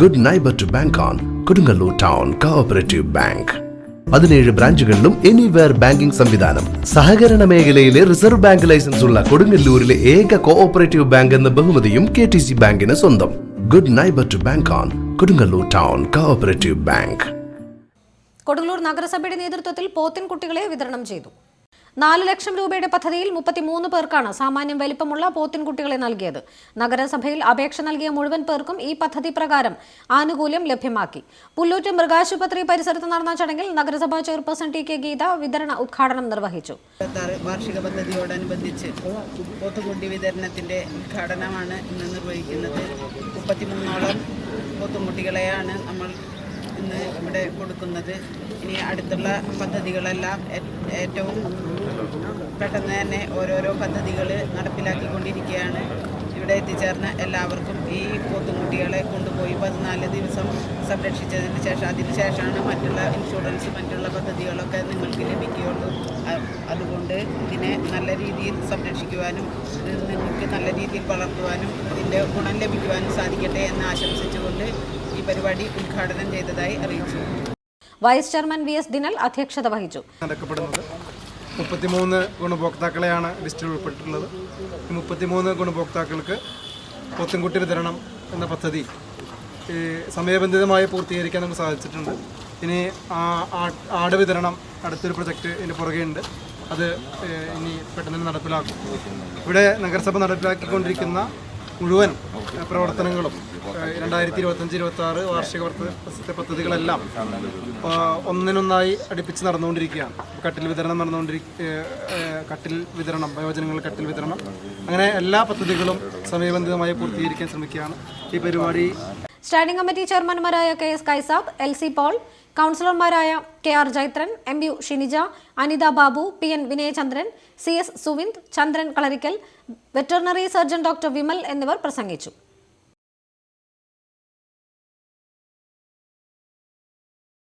Good neighbour to bank on Kodungallur town cooperative bank പതിനേഴ് ബ്രാഞ്ചുകളിലും anywhere banking സംവിധാനം. സഹകരണ മേഖലയിലെ റിസർവ് ബാങ്ക് ലൈസൻസ് ഉള്ള കൊടുങ്ങല്ലൂരിലെ ഏക കോഓപ്പറേറ്റീവ് ബാങ്ക് എന്ന ബഹുമതിയും കെ ടി സി ബാങ്കിന് സ്വന്തം. Good neighbour to bank on Kodungallur town cooperative bank Kodungallur നഗരസഭയുടെ നേതൃത്വത്തിൽ പോത്തിൻ കുട്ടികളെ വിതരണം ചെയ്തു. നാല് ലക്ഷം രൂപയുടെ പദ്ധതിയിൽ മുപ്പത്തിമൂന്ന് പേർക്കാണ് സാമാന്യം വലിപ്പമുള്ള പോത്തിൻകുട്ടികളെ നൽകിയത്. നഗരസഭയിൽ അപേക്ഷ നൽകിയ മുഴുവൻ പേർക്കും ഈ പദ്ധതി പ്രകാരം ആനുകൂല്യം ലഭ്യമാക്കി. പുല്ലൂറ്റ് മൃഗാശുപത്രി പരിസരത്ത് നടന്ന ചടങ്ങിൽ നഗരസഭാ ചെയർപേഴ്സൺ ടി കെ ഗീത വിതരണ ഉദ്ഘാടനം നിർവഹിച്ചു. വാർഷിക പദ്ധതിയോടനുബന്ധിച്ച് പോത്തുകുട്ടി വിതരണത്തിന്റെ ഉദ്ഘാടനമാണ് ഇന്ന് നിർവഹിക്കുന്നത്. മുപ്പത്തിമൂന്നോളം പോത്തുകുട്ടികളെയാണ് നമ്മൾ ഇന്ന് ഇവിടെ കൊടുക്കുന്നത്. ഇനി അടുത്തുള്ള പദ്ധതികളെല്ലാം ഏറ്റവും പെട്ടെന്ന് തന്നെ ഓരോരോ പദ്ധതികൾ നടപ്പിലാക്കിക്കൊണ്ടിരിക്കുകയാണ്. ഇവിടെ എത്തിച്ചേർന്ന എല്ലാവർക്കും ഈ പോത്തുകുട്ടികളെ കൊണ്ടുപോയി പതിനാല് ദിവസം സംരക്ഷിച്ചതിന് ശേഷം അതിനുശേഷമാണ് മറ്റുള്ള ഇൻഷുറൻസ് മറ്റുള്ള പദ്ധതികളൊക്കെ നിങ്ങൾക്ക് ലഭിക്കുകയുള്ളൂ. അതുകൊണ്ട് ഇതിനെ നല്ല രീതിയിൽ സംരക്ഷിക്കുവാനും നിങ്ങൾക്ക് നല്ല രീതിയിൽ വളർത്തുവാനും ഇതിന്റെ ഗുണം ലഭിക്കുവാനും സാധിക്കട്ടെ എന്ന് ആശംസിച്ചുകൊണ്ട് പരിപാടി ഉദ്ഘാടനം ചെയ്തതായി അറിയിച്ചു. Vice chairman V S Dinal അധ്യക്ഷത വഹിച്ചു. നടക്കപ്പെടുന്നത് മുപ്പത്തിമൂന്ന് ഗുണഭോക്താക്കളെയാണ് ലിസ്റ്റിൽ ഉൾപ്പെട്ടിട്ടുള്ളത്. ഈ മുപ്പത്തിമൂന്ന് ഗുണഭോക്താക്കൾക്ക് പൊത്തുംകുട്ടി വിതരണം എന്ന പദ്ധതി സമയബന്ധിതമായി പൂർത്തീകരിക്കാൻ നമുക്ക് സാധിച്ചിട്ടുണ്ട്. ഇനി ആട് വിതരണം അടുത്തൊരു പ്രൊജക്റ്റ് ഇതിന് പുറകെയുണ്ട്. അത് ഇനി പെട്ടെന്ന് നടപ്പിലാക്കും. ഇവിടെ നഗരസഭ നടപ്പിലാക്കിക്കൊണ്ടിരിക്കുന്ന മുഴുവൻ പ്രവർത്തനങ്ങളും രണ്ടായിരത്തി ഇരുപത്തഞ്ച് ഇരുപത്തി ആറ് വാർഷിക വർഷത്തെ പദ്ധതികളെല്ലാം ഒന്നിനൊന്നായി അടുപ്പിച്ച് നടന്നുകൊണ്ടിരിക്കുകയാണ്. കട്ടിൽ വിതരണം നടന്നുകൊണ്ടിരിക്ക കട്ടിൽ വിതരണം വയോജനങ്ങൾ കട്ടിൽ വിതരണം. അങ്ങനെ എല്ലാ പദ്ധതികളും സമയബന്ധിതമായി പൂർത്തീകരിക്കാൻ ശ്രമിക്കുകയാണ് ഈ പരിപാടി. Standing committee ചെയർമാൻമാരായ K S Kaisab L C Paul കൗൺസിലർമാരായ K R Jaithran M U Shinija Anitha Babu P N Vinayachandran C S Suvind Chandran Kalarikkal veterinary surgeon doctor Vimal എന്നിവർ പ്രസംഗിച്ചു.